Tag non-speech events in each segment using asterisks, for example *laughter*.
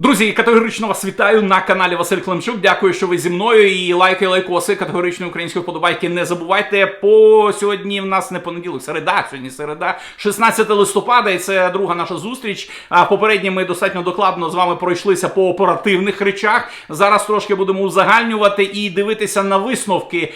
Друзі, категорично вас вітаю на каналі Василь Климчук. Дякую, що ви зі мною. І лайки, лайкоси, категоричної української вподобайки. Не забувайте. По сьогодні в нас не понеділок, середа, сьогодні середа, 16 листопада, і це друга наша зустріч. А попередні ми достатньо докладно з вами пройшлися по оперативних речах. Зараз трошки будемо узагальнювати і дивитися на висновки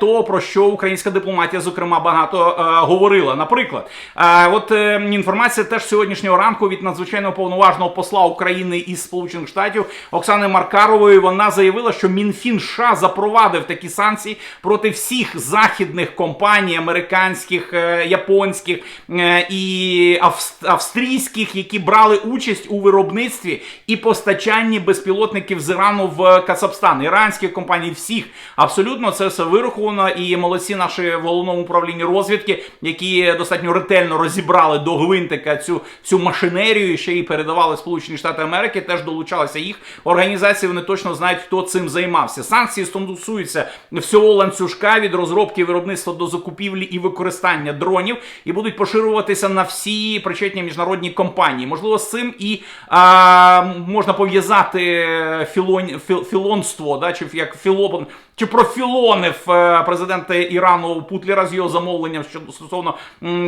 того, про що українська дипломатія, зокрема, багато е, говорила. Наприклад, е, от е, інформація теж сьогоднішнього ранку від надзвичайного повноважного посла України із Сполучених Штатів Оксани Маркарової. Вона заявила, що Мінфін США запровадив такі санкції проти всіх західних компаній, американських, е, японських е, і австрійських, які брали участь у виробництві і постачанні безпілотників з Ірану в Кацапстан. Іранські компанії всіх абсолютно це все вираховано. І молодці наші в головному управлінні розвідки, які достатньо ретельно розібрали до гвинтика цю, цю машинерію, ще й передавали Сполучені Штати Америки. Теж долучалися їх організації. Вони точно знають, хто цим займався. Санкції стосуються всього ланцюжка від розробки виробництва до закупівлі і використання дронів, і будуть поширюватися на всі причетні міжнародні компанії. Можливо, з цим і а, можна пов'язати філон, філ, філонство, да, чи як філопон. Чи профілонив е, президента Ірану Путлера з його замовленням щодо стосовно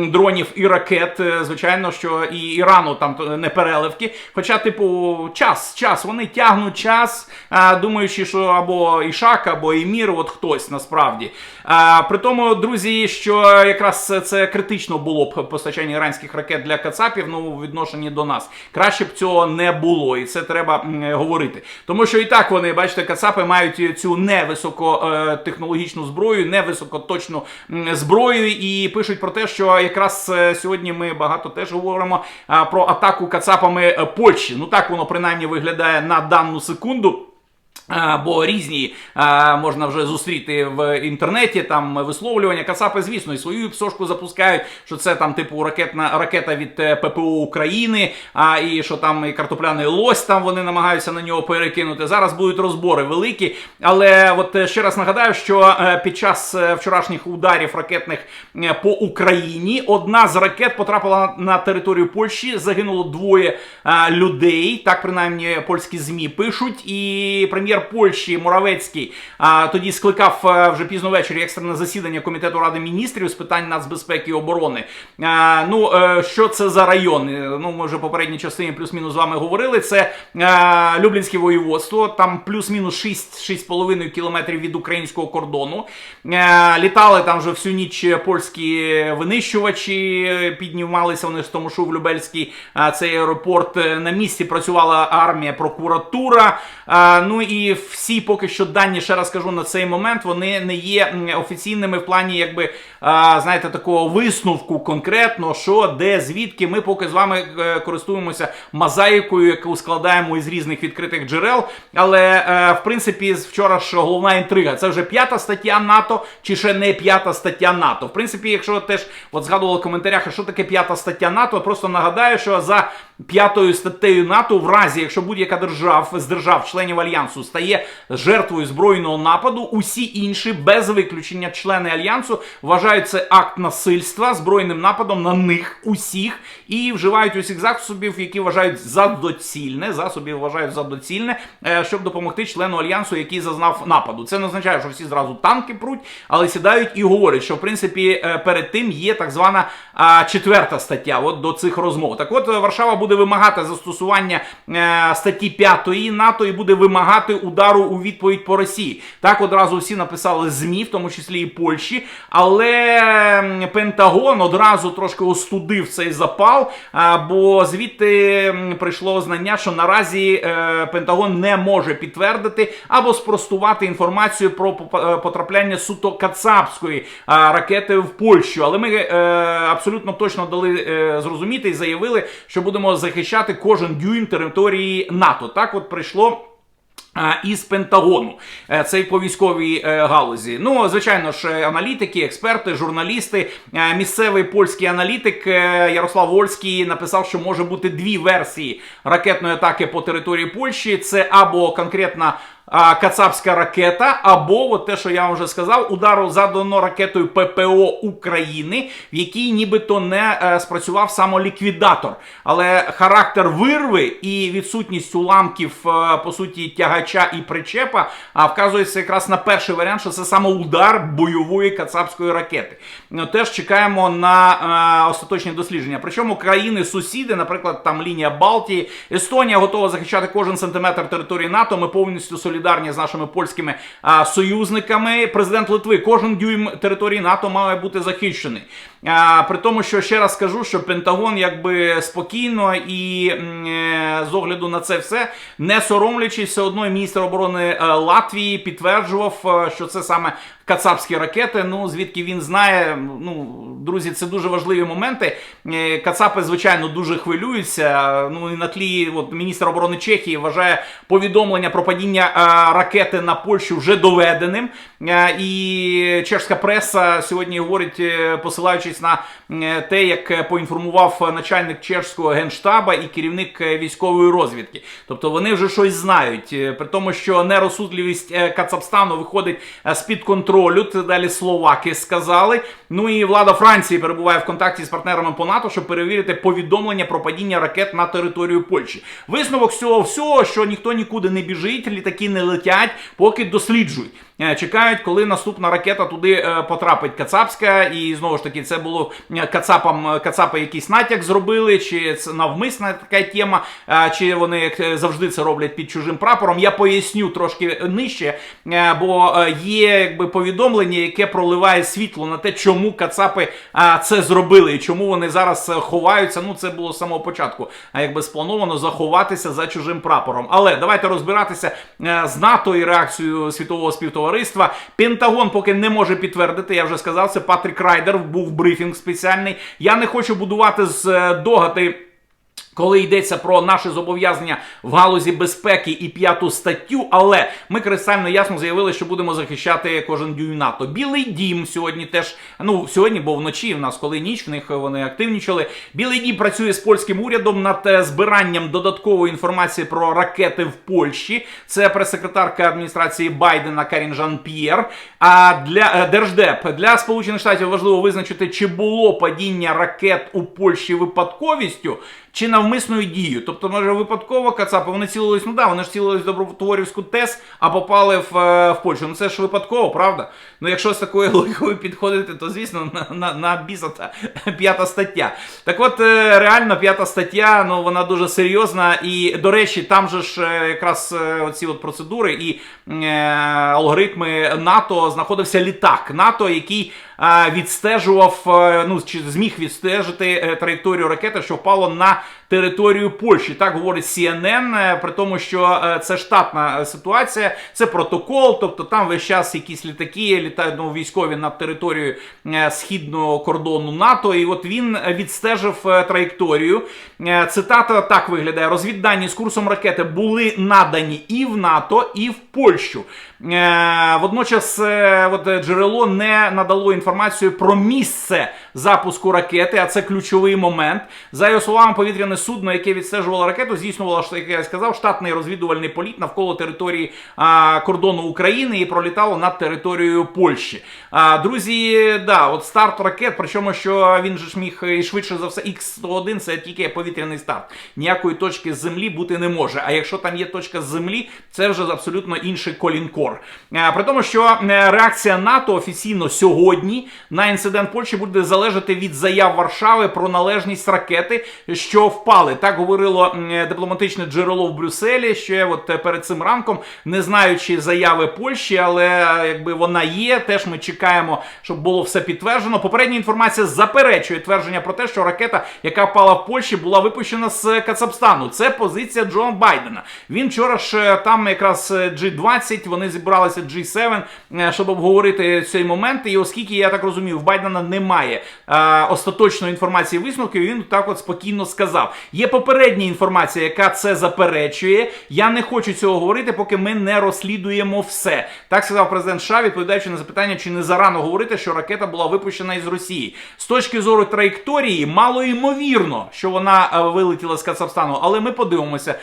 дронів і ракет? Е, Звичайно, що і Ірану там не переливки. Хоча, типу, час, час, вони тягнуть час, е, думаючи, що або Ішак, або Емір, от хтось насправді. При тому, друзі, що якраз це критично було б постачання іранських ракет для Кацапів, ну відношенні до нас. Краще б цього не було, і це треба говорити. Тому що і так вони, бачите, Кацапи мають цю невисокотехнологічну зброю, невисокоточну високоточну зброю, і пишуть про те, що якраз е, сьогодні ми багато теж говоримо про атаку Кацапами е, Польщі. Ну так воно принаймні виглядає на дану секунду. Бо різні можна вже зустріти в інтернеті там висловлювання. Кацапи, звісно, і свою псошку запускають, що це там типу ракетна ракета від е, ППО України, а і що там і картопляний лось там вони намагаються на нього перекинути. Зараз будуть розбори великі. Але от е, ще раз нагадаю, що е, під час вчорашніх ударів ракетних по Україні одна з ракет потрапила на територію Польщі. Загинуло двоє людей. Так принаймні польські змі пишуть. І прем'єр Польщі Моравецький а, тоді скликав е, вже пізно ввечері екстрене засідання комітету ради міністрів з питань нацбезпеки і оборони. А, ну е, що це за район? Е, Ну ми вже попередній частині плюс-мінус з вами говорили. Це е, Люблінське воєводство, там плюс-мінус 6-6,5 кілометрів від українського кордону. Е, літали там вже всю ніч польські винищувачі, піднімалися вони з тому, що в Любельський е, цей аеропорт на місці працювала армія, прокуратура. Е, ну і всі поки що дані, ще раз кажу, на цей момент вони не є офіційними в плані, якби знаєте, такого висновку конкретно, що де, звідки. Ми поки з вами е, користуємося мозаїкою, яку складаємо із різних відкритих джерел. Але е, в принципі, вчора ж головна інтрига. Це вже п'ята стаття НАТО чи ще не п'ята стаття НАТО. В принципі, якщо теж от згадували в коментарях, що таке п'ята стаття НАТО, просто нагадаю, що за п'ятою статтею НАТО, в разі, якщо будь-яка держав з держав-членів альянсу стає жертвою збройного нападу, усі інші без виключення члени альянсу вважають це акт насильства збройним нападом на них усіх і вживають усіх засобів, які вважають за доцільне, засобів вважають за доцільне, е, щоб допомогти члену альянсу, який зазнав нападу. Це не означає, що всі зразу танки пруть, але сідають і говорять, що в принципі е, перед тим є так звана четверта стаття от до цих розмов. Так от е, Варшава буде вимагати застосування е, статті 5 НАТО і буде вимагати удару у відповідь по Росії. Так одразу всі написали ЗМІ, в тому числі і Польщі. Але Пентагон одразу трошки остудив цей запал, а, бо звідти прийшло знання, що наразі е, Пентагон не може підтвердити або спростувати інформацію про е, потрапляння суто кацапської а, ракети в Польщу. Але ми е, абсолютно точно дали е, зрозуміти і заявили, що будемо захищати кожен дюйм території НАТО. Так, от прийшло. Із Пентагону, Е, це по військовій е, галузі. Ну, звичайно ж, е, аналітики, експерти, журналісти. Е, Місцевий польський аналітик е, Ярослав Вольський написав, що може бути дві версії ракетної атаки по території Польщі. Це або конкретна кацапська ракета, або от те, що я вам вже сказав, удару задано ракетою ППО України, в якій нібито не е, спрацював самоліквідатор. Але характер вирви і відсутність уламків, е, по суті, тягача і причепа а, вказується якраз на перший варіант, що це саме удар бойової кацапської ракети. Ну, Теж чекаємо на е, остаточні дослідження. Причому країни-сусіди, наприклад, там лінія Балтії, Естонія готова захищати кожен сантиметр території НАТО. Ми повністю солідарні з нашими польськими а, союзниками. Президент Литви, кожен дюйм території НАТО має бути захищений. А, при тому, що ще раз скажу, що Пентагон якби спокійно і е, з огляду на це все, не соромлячись, все одно міністр оборони е, Латвії підтверджував, е, що це саме кацапські ракети. Ну звідки він знає. Ну, друзі, це дуже важливі моменти. Е, Кацапи, звичайно, дуже хвилюються. Ну і на тлі от, міністр оборони Чехії вважає повідомлення про падіння е, ракети на Польщу вже доведеним. Е, І чешська преса сьогодні говорить, посилаючись на те, як поінформував начальник чешського генштаба і керівник військової розвідки. Тобто вони вже щось знають, при тому, що нерозсудливість Кацапстану виходить е, з-під контролю. Це далі словаки сказали. Ну і влада Франції перебуває в контакті з партнерами по НАТО, щоб перевірити повідомлення про падіння ракет на територію Польщі. Висновок з цього всього, що ніхто нікуди не біжить, літаки не летять, поки досліджують. Е, Чекають, коли наступна ракета туди е, потрапить Кацапська, і знову ж таки це було е, Кацапам, Кацапи якийсь натяк зробили, чи це навмисна така тема, чи вони завжди це роблять під чужим прапором. Я поясню трошки нижче, бо є якби повідомлення, яке проливає світло на те, чому Кацапи е, це зробили і чому вони зараз е, ховаються. Ну це було з самого початку, а якби сплановано заховатися за чужим прапором. Але давайте розбиратися е, з НАТО і реакцією світового співтовариства. Пентагон поки не може підтвердити. Я вже сказав, це Патрік Райдер був брифінг спеціальний. Я не хочу будувати з е, догади. Коли йдеться про наші зобов'язання в галузі безпеки і п'яту статтю, але ми кристально ясно заявили, що будемо захищати кожен дюйм НАТО. Білий дім сьогодні теж ну сьогодні, бо вночі в нас, коли ніч в них вони активнічали. Білий дім працює з польським урядом над е, збиранням додаткової інформації про ракети в Польщі. Це прес-секретарка адміністрації Байдена Карін Жан П'єр. А для е, держдеп для Сполучених Штатів важливо визначити, чи було падіння ракет у Польщі випадковістю. Чи навмисною дією, тобто, може, випадково Кацапи, вони цілились, ну да, вони ж цілились в Добротворівську ТЕС, а попали в, е, в Польщу. Ну це ж випадково, правда? Ну якщо з такою *laughs* логікою підходити, то звісно на, на, на біса та *laughs* п'ята стаття. Так от, е, реально, п'ята стаття, ну вона дуже серйозна. І, до речі, там же ж е, якраз оці от процедури і алгоритми НАТО знаходився літак НАТО, який е, відстежував, е, ну зміг відстежити е, траєкторію ракети, що впало на територію Польщі. Так говорить CNN, е, при тому, що е, це штатна е, ситуація, це протокол, тобто там весь час якісь літаки літають ну, військові над територією східного кордону НАТО. І от він відстежив траєкторію. Цитата так виглядає: розвіддані з курсом ракети були надані і в НАТО, і в Польщу. Е, Водночас, е, от е, джерело не надало інформацію про місце запуску ракети, а це ключовий момент. За його словами, повітряне судно, яке відстежувало ракету, здійснювало, як я сказав, штатний розвідувальний політ навколо території а, кордону України і пролітало над територією Польщі. А, друзі, да, от старт ракет, причому що він же ж міг і швидше за все, X-101 це тільки повітряний старт. Ніякої точки з землі бути не може. А якщо там є точка з землі, це вже абсолютно інший колінкор. А, при тому, що е, реакція НАТО офіційно сьогодні на інцидент Польщі буде залежати від заяв Варшави про належність ракети, що впали. Так говорило е, дипломатичне джерело в Брюсселі ще от е, перед цим ранком, не знаючи заяви Польщі, але е, якби вона є, теж ми чекаємо, щоб було все підтверджено. Попередня інформація заперечує твердження про те, що ракета, яка впала в Польщі, була випущена з Кацапстану. Це позиція Джо Байдена. Він вчора ж е, там якраз е, G20, вони зібралися G7, е, щоб обговорити цей момент. І оскільки я так розумію, в Байдена немає е, остаточної інформації висновків, він так от спокійно сказав. Є попередня інформація, яка це заперечує. Я не хочу цього говорити, поки ми не розслідуємо все. Так сказав президент США, відповідаючи на запитання, чи не зарано говорити, що ракета була випущена із Росії. З точки зору траєкторії, мало ймовірно, що вона е, вилетіла з Казахстану, але ми подивимося.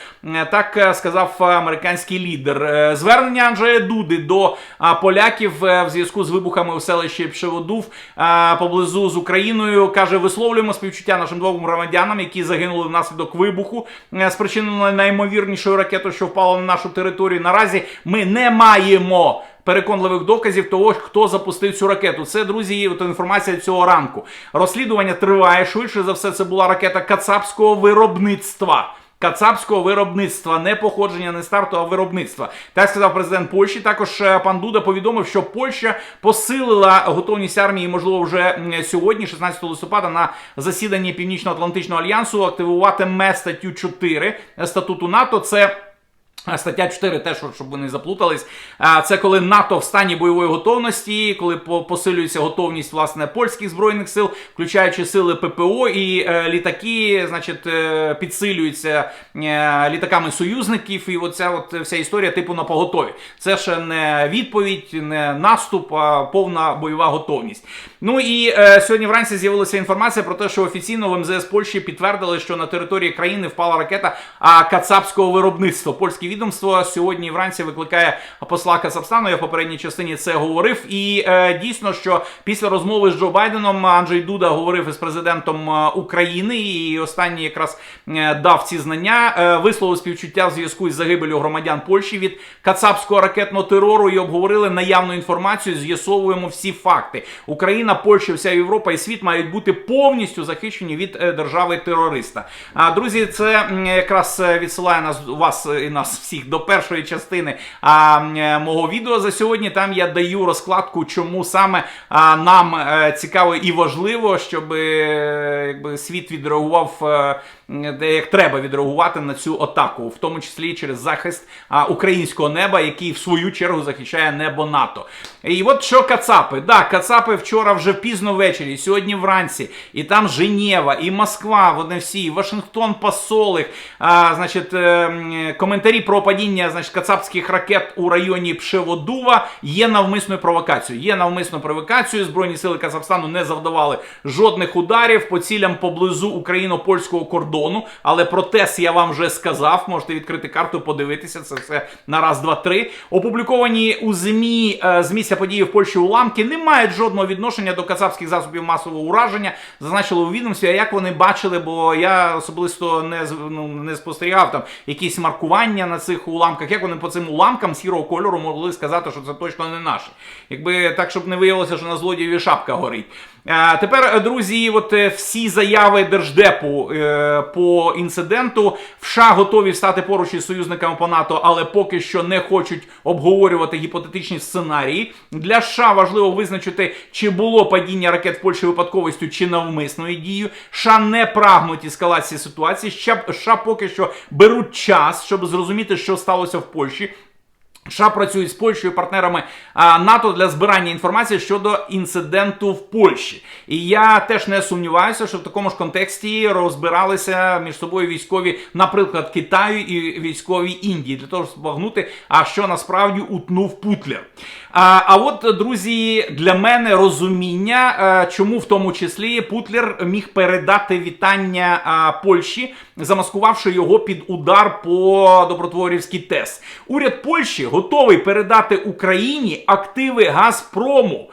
Так сказав американський лідер. Звернення Анджея Дуди до а, поляків е, в зв'язку з вибухами у селищі Пшеводув а, поблизу з Україною каже: висловлюємо співчуття нашим двом громадянам, які загинули внаслідок вибуху, е, спричиненого наймовірнішою ракетою, що впала на нашу територію. Наразі ми не маємо. Переконливих доказів того, хто запустив цю ракету. Це, друзі, от інформація цього ранку. Розслідування триває. Швидше за все, це була ракета кацапського виробництва. Кацапського виробництва, не походження, не старту, а виробництва. Так сказав президент Польщі. Також е, пан Дуда повідомив, що Польща посилила готовність армії, можливо, вже сьогодні, 16 листопада, на засіданні Північно-Атлантичного альянсу активуватиме статтю 4 статуту НАТО. Це Стаття 4, теж, щоб ви не заплутались, це коли НАТО в стані бойової готовності, коли посилюється готовність власне польських збройних сил, включаючи сили ППО, і е, літаки, значить, е, підсилюються е, літаками союзників. І оця от вся історія типу на поготові. Це ще не відповідь, не наступ, а повна бойова готовність. Ну і сьогодні вранці з'явилася інформація про те, що офіційно в МЗС Польщі підтвердили, що на території країни впала ракета кацапського виробництва. Польське відомство сьогодні вранці викликає посла Казахстану. Я в попередній частині це говорив. І е, дійсно, що після розмови з Джо Байденом Анджей Дуда говорив із президентом е, України, і останній якраз е, дав ці знання, е, висловив співчуття в зв'язку із загибелю громадян Польщі від кацапського ракетного терору і обговорили наявну інформацію. З'ясовуємо всі факти. Україна, Польща, вся Європа і світ мають бути повністю захищені від е, держави терориста. А друзі, це якраз відсилає нас вас і нас всіх до першої частини а, е, мого відео за сьогодні. Там я даю розкладку, чому саме а, нам а, цікаво і важливо, щоб е, якби світ відреагував. е, де як треба відреагувати на цю атаку, в тому числі через захист українського неба, який в свою чергу захищає небо НАТО. І от що Кацапи? Да, Кацапи вчора вже пізно ввечері, сьогодні вранці, і там Женєва, і Москва, вони всі, і Вашингтон посолих, а, значить, е, коментарі про падіння значить, кацапських ракет у районі Пшеводува є навмисною провокацією. Є навмисною провокацією. Збройні сили Казахстану не завдавали жодних ударів по цілям поблизу україно-польського кордону. Але про ТЕС я вам вже сказав. Можете відкрити карту, подивитися. Це все на раз, два, три. Опубліковані у ЗМІ е, з місця події в Польщі уламки не мають жодного відношення до кацапських засобів масового ураження. Зазначили у відомстві, а як вони бачили, бо я особисто не ну, не спостерігав там якісь маркування на цих уламках. Як вони по цим уламкам сірого кольору могли сказати, що це точно не наші? Якби так, щоб не виявилося, що на злодієві шапка горить. Тепер, е, друзі, от е, всі заяви держдепу е, по інциденту в США готові стати поруч із союзниками по НАТО, але поки що не хочуть обговорювати гіпотетичні сценарії. Для США важливо визначити, чи було падіння ракет в Польщі випадковістю чи навмисною дією. США не прагнуть ескалації ситуації. США поки що беруть час, щоб зрозуміти, що сталося в Польщі. США працюють з Польщею партнерами а, НАТО для збирання інформації щодо інциденту в Польщі. І я теж не сумніваюся, що в такому ж контексті розбиралися між собою військові, наприклад, Китаю і військові Індії, для того, щоб збагнути, а що насправді утнув Путлер. А, а от, друзі, для мене розуміння, а, чому в тому числі Путлер міг передати вітання а, Польщі, замаскувавши його під удар по Добротворівській ТЕС. Уряд Польщі готовий передати Україні активи Газпрому.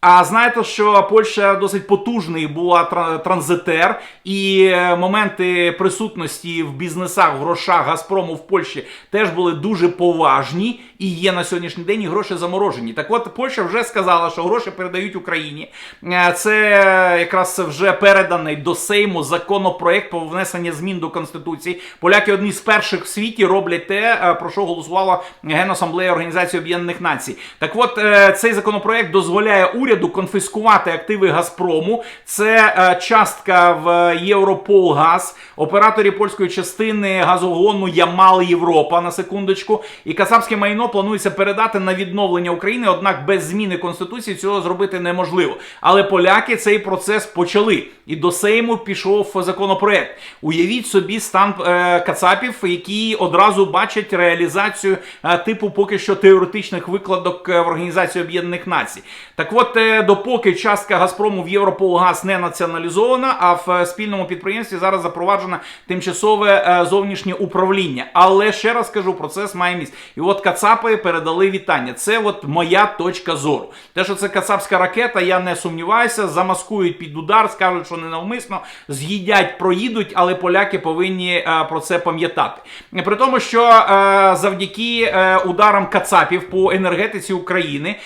А знаєте, що Польща досить потужний була тра- транзитер, і е, моменти присутності в бізнесах, в грошах Газпрому в Польщі теж були дуже поважні і є на сьогоднішній день і гроші заморожені. Так от Польща вже сказала, що гроші передають Україні. Е, Це якраз вже переданий до Сейму законопроект про внесення змін до Конституції. Поляки одні з перших в світі роблять те, е, про що голосувала Генасамблея Організації Об'єднаних Націй. Так от цей законопроект дозволяє уряду конфіскувати активи Газпрому. Це е, частка в Європол Газ, операторі польської частини газогону Ямал Європа на секундочку. І Касапське майно планується передати на відновлення України. Однак без зміни конституції цього зробити неможливо. Але поляки цей процес почали. І до Сейму пішов законопроект. Уявіть собі стан е, Кацапів, які одразу бачать реалізацію е, типу поки що теоретичних викладок е, в Організації Об'єднаних Націй. Так от, е, допоки частка Газпрому в Європолгаз не націоналізована, а в е, спільному підприємстві зараз запроваджено тимчасове е, зовнішнє управління. Але ще раз кажу, процес має місць. І от Кацапи передали вітання. Це от моя точка зору. Те, що це кацапська ракета, я не сумніваюся. Замаскують під удар, скажуть, що ненавмисно з'їдять, проїдуть, але поляки повинні е, про це пам'ятати. При тому, що е, завдяки е, ударам Кацапів по енергетиці України,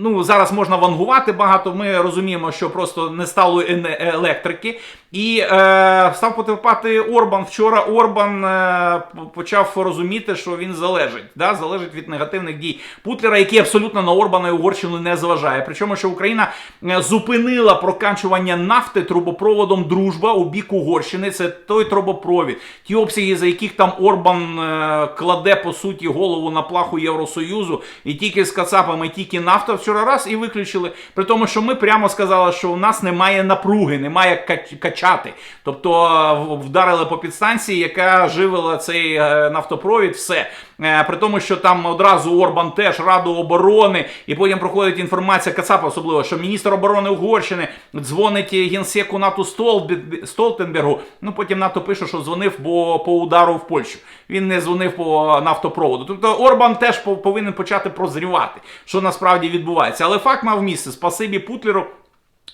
ну зараз можна вангувати багато. Ми розуміємо, що просто не стало електрики. І е, став потерпати Орбан. Вчора Орбан е, почав розуміти, що він залежить. Да? Залежить від негативних дій Путлера, який абсолютно на Орбана і Угорщину не зважає. Причому, що Україна зупинила прокачування нафти трубопроводом Дружба у бік Угорщини. Це той трубопровід, ті обсяги, за яких там Орбан е, кладе по суті голову на плаху Євросоюзу, і тільки з Кацапами, тільки нафта вчора раз і виключили. При тому, що ми прямо сказали, що у нас немає напруги, немає кач- качати. Тобто е, вдарили по підстанції, яка живила цей е, нафтопровід, все. При тому, що там одразу Орбан теж Раду оборони, і потім проходить інформація Кацапа, особливо, що міністр оборони Угорщини дзвонить генсеку НАТО Столтенбергу. Ну потім НАТО пише, що дзвонив бо по удару в Польщу. Він не дзвонив по нафтопроводу. Тобто Орбан теж по- повинен почати прозрівати, що насправді відбувається. Але факт мав місце. Спасибі Путлеру.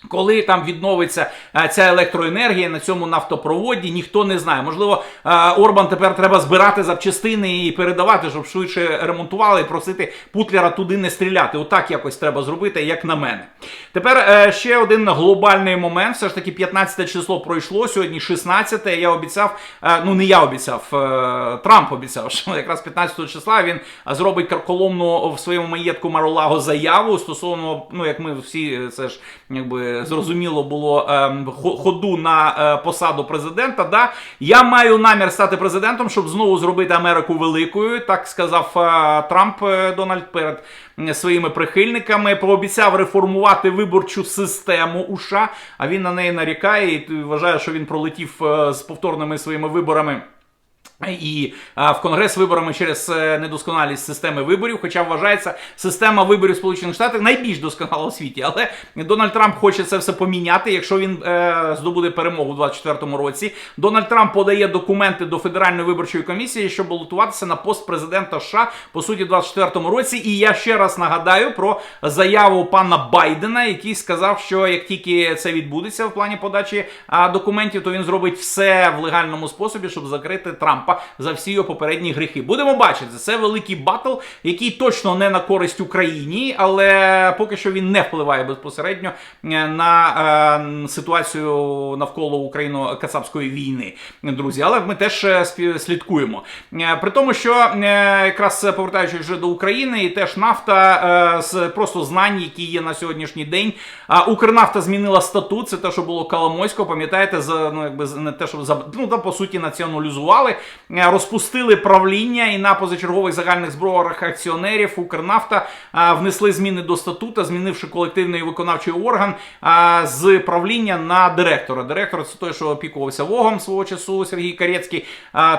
Коли там відновиться е, ця електроенергія на цьому нафтопроводі, ніхто не знає. Можливо, е, Орбан тепер треба збирати запчастини і передавати, щоб швидше ремонтували і просити Путлера туди не стріляти. Отак якось треба зробити, як на мене. Тепер е, ще один глобальний момент. Все ж таки, 15 число пройшло, сьогодні 16. Я обіцяв, ну не я обіцяв, Трамп обіцяв, що якраз 15 числа він зробить карколомну в своєму маєтку Маролаго заяву стосовно, ну як ми всі це ж якби зрозуміло було ем, ходу на е, посаду президента. Да? Я маю намір стати президентом, щоб знову зробити Америку великою. Так сказав е, Трамп е, Дональд перед своїми прихильниками. Пообіцяв реформувати виборчу систему у США, а він на неї нарікає і вважає, що він пролетів з повторними своїми виборами. І в Конгрес виборами через е, недосконалість системи виборів, хоча вважається система виборів Сполучених Штатів найбільш досконала у світі. Але Дональд Трамп хоче це все поміняти. Якщо він е, здобуде перемогу у 2024 році, Дональд Трамп подає документи до Федеральної виборчої комісії, щоб балотуватися на пост президента США по суті у 2024 році. І я ще раз нагадаю про заяву пана Байдена, який сказав, що як тільки це відбудеться в плані подачі документів, то він зробить все в легальному способі, щоб закрити Трампа за всі його попередні гріхи. Будемо бачити, це великий батл, який точно не на користь Україні, але поки що він не впливає безпосередньо е, на е, ситуацію навколо україно-кацапської війни, друзі. Але ми теж е, слідкуємо. Е, При тому, що е, якраз повертаючись вже до України, і теж нафта е, з просто знань, які є на сьогоднішній день. А Укрнафта змінила статут. Це те, що було Коломойського. Пам'ятаєте, за ну якби не те, що за ну там по суті націоналізували, розпустили правління і на позачергових загальних зборах акціонерів Укрнафта е, внесли зміни до статута, змінивши колективний виконавчий орган е, з правління на директора. Директор це той, що опікувався Вогом свого часу Сергій Карецький.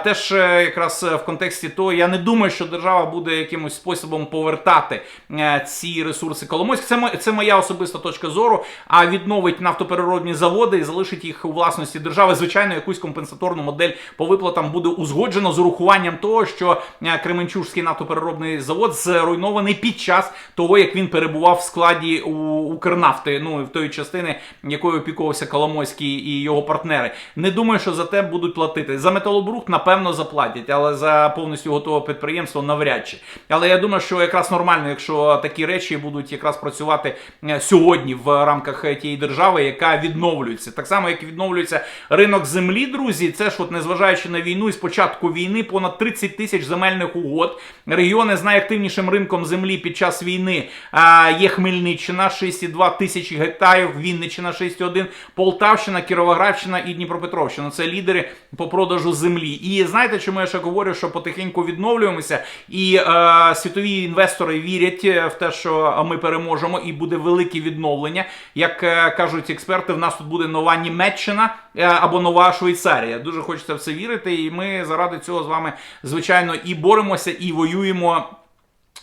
Теж е, якраз е, в контексті того, я не думаю, що держава буде якимось способом повертати е, ці ресурси Коломойськ. Це це моя особиста точка зору. А відновить нафтопереробні заводи і залишить їх у власності держави. Звичайно, якусь компенсаторну модель по виплатам буде узгоджено з урахуванням того, що е, Кременчужський нафтопереробний завод зруйнований під час того, як він перебував в складі у Укрнафти, ну в тої частини, якою опікувався Коломойський і його партнери. Не думаю, що за те будуть платити. За металобрухт, напевно, заплатять, але за повністю готове підприємство навряд чи. Але я думаю, що якраз нормально, якщо такі речі будуть якраз працювати е, сьогодні в рамках е, тієї держави, яка відновлюється. Так само, як відновлюється ринок землі, друзі, це ж от незважаючи на війну і спочатку. Початку війни понад 30 тисяч земельних угод. Регіони з найактивнішим ринком землі під час війни є Хмельниччина, 6,2 тисячі гектарів, Вінниччина 6,1, Полтавщина, Кіровоградщина і Дніпропетровщина. Це лідери по продажу землі. І знаєте, чому я ще говорю, що потихеньку відновлюємося, і е, світові інвестори вірять е, в те, що ми переможемо, і буде велике відновлення. Як е, кажуть експерти, в нас тут буде нова Німеччина або нова Швейцарія. Дуже хочеться в це вірити, і ми заради цього з вами звичайно і боремося, і воюємо.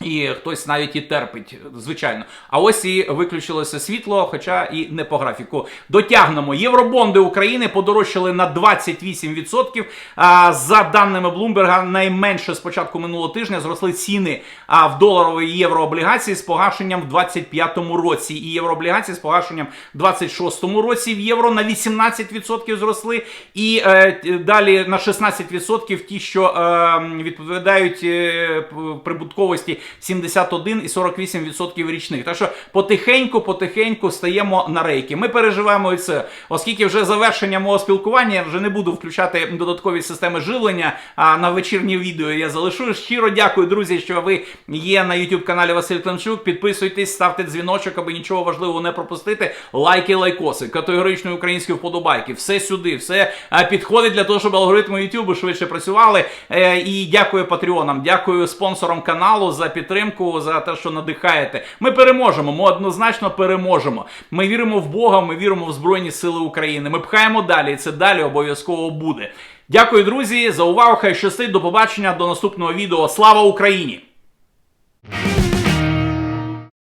І хтось навіть і терпить, звичайно. А ось і виключилося світло, хоча і не по графіку. Дотягнемо. Євробонди України подорожчали на 28%. А, за даними Блумберга, найменше з початку минулого тижня зросли ціни в доларові єврооблігації з погашенням в 25-му році. І єврооблігації з погашенням в 26-му році в євро на 18% зросли. І е, далі на 16% ті, що е, відповідають е, прибутковості 71 і 48% річних. Так що потихеньку, потихеньку стаємо на рейки. Ми переживаємо і це, оскільки вже завершення мого спілкування я вже не буду включати додаткові системи живлення. А на вечірнє відео я залишу. Щиро дякую, друзі, що ви є на YouTube каналі Василь Климчук. Підписуйтесь, ставте дзвіночок, аби нічого важливого не пропустити. Лайки, лайкоси, категоричної української вподобайки. Все сюди, все е, підходить для того, щоб алгоритми YouTube швидше працювали. Е, І дякую патреонам, дякую спонсорам каналу за підтримку, за те, що надихаєте. Ми переможемо. Ми однозначно переможемо. Ми віримо в Бога, ми віримо в Збройні Сили України. Ми пхаємо далі. і Це далі обов'язково буде. Дякую, друзі, за увагу. Хай щастить. До побачення, до наступного відео. Слава Україні!